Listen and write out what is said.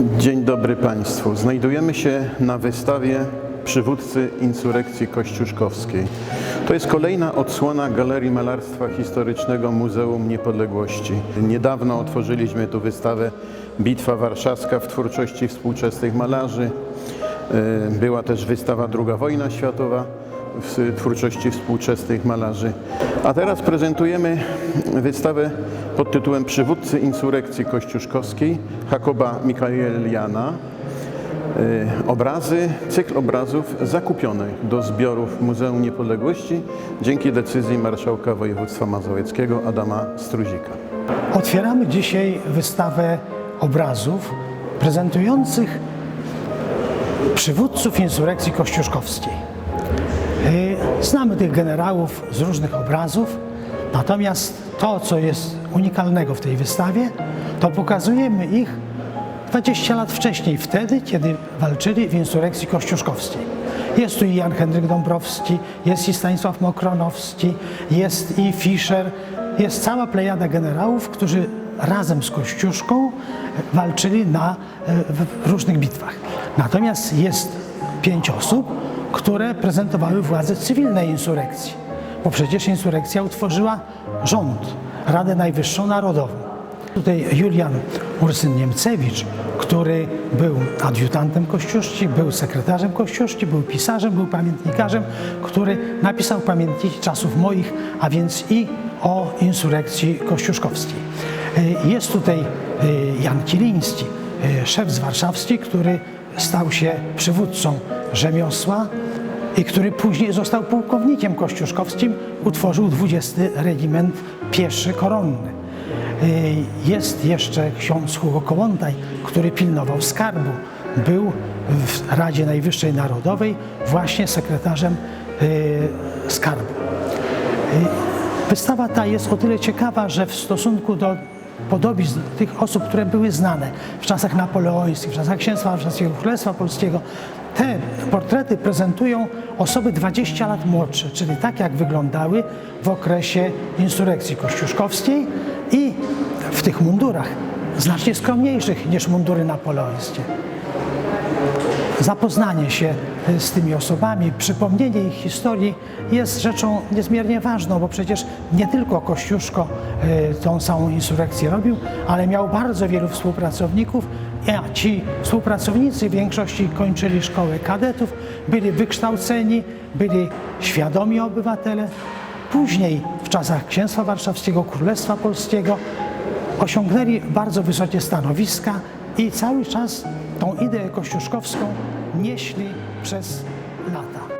Dzień dobry Państwu. Znajdujemy się na wystawie przywódcy insurekcji kościuszkowskiej. To jest kolejna odsłona Galerii Malarstwa Historycznego Muzeum Niepodległości. Niedawno otworzyliśmy tu wystawę Bitwa Warszawska w twórczości współczesnych malarzy. E, Była też wystawa II wojna światowa w twórczości współczesnych malarzy. A teraz prezentujemy wystawę pod tytułem Przywódcy insurekcji kościuszkowskiej Jakoba Mikaeliana. Y, Obrazy, cykl obrazów zakupionych do zbiorów Muzeum Niepodległości dzięki decyzji marszałka województwa mazowieckiego Adama Struzika. Otwieramy dzisiaj wystawę obrazów prezentujących przywódców insurekcji kościuszkowskiej. Yy, Znamy tych generałów z różnych obrazów, natomiast to, co jest unikalnego w tej wystawie, to pokazujemy ich 20 lat wcześniej, wtedy, kiedy walczyli w insurekcji kościuszkowskiej. Jest tu i Jan Henryk Dąbrowski, jest i Stanisław Mokronowski, jest i Fischer, jest cała plejada generałów, którzy razem z Kościuszką walczyli na e, w różnych bitwach. Natomiast jest pięć osób, które prezentowały władzę cywilnej insurekcji, bo przecież insurekcja utworzyła rząd, Radę Najwyższą Narodową. Tutaj Julian Ursyn-Niemcewicz, który był adiutantem Kościuszki, był sekretarzem Kościuszki, był pisarzem, był pamiętnikarzem, który napisał pamiętniki czasów moich, a więc i o insurekcji kościuszkowskiej. Y, Jest tutaj y, Jan Kiliński, y, szef z warszawski, który stał się przywódcą rzemiosła i który później został pułkownikiem kościuszkowskim, utworzył 20 Regiment Pieszy Koronny. Y, Jest jeszcze ksiądz Hugo Kołątaj, który pilnował skarbu. Był w Radzie Najwyższej Narodowej właśnie sekretarzem y, skarbu. Y, Wystawa ta jest o tyle ciekawa, że w stosunku do podobizn tych osób, które były znane w czasach napoleońskich, w czasach księstwa warszawskiego, Królestwa Polskiego, te portrety prezentują osoby 20 lat młodsze, czyli tak jak wyglądały w okresie insurekcji kościuszkowskiej i w tych mundurach znacznie skromniejszych niż mundury napoleońskie zapoznanie się y, z tymi osobami, przypomnienie ich historii jest rzeczą niezmiernie ważną, bo przecież nie tylko Kościuszko y, tą samą insurekcję robił, ale miał bardzo wielu współpracowników, a ci współpracownicy w większości kończyli szkołę kadetów, byli wykształceni, byli świadomi obywatele. Później w czasach Księstwa Warszawskiego, Królestwa Polskiego osiągnęli bardzo wysokie stanowiska i cały czas tą ideę kościuszkowską nieśli przez lata.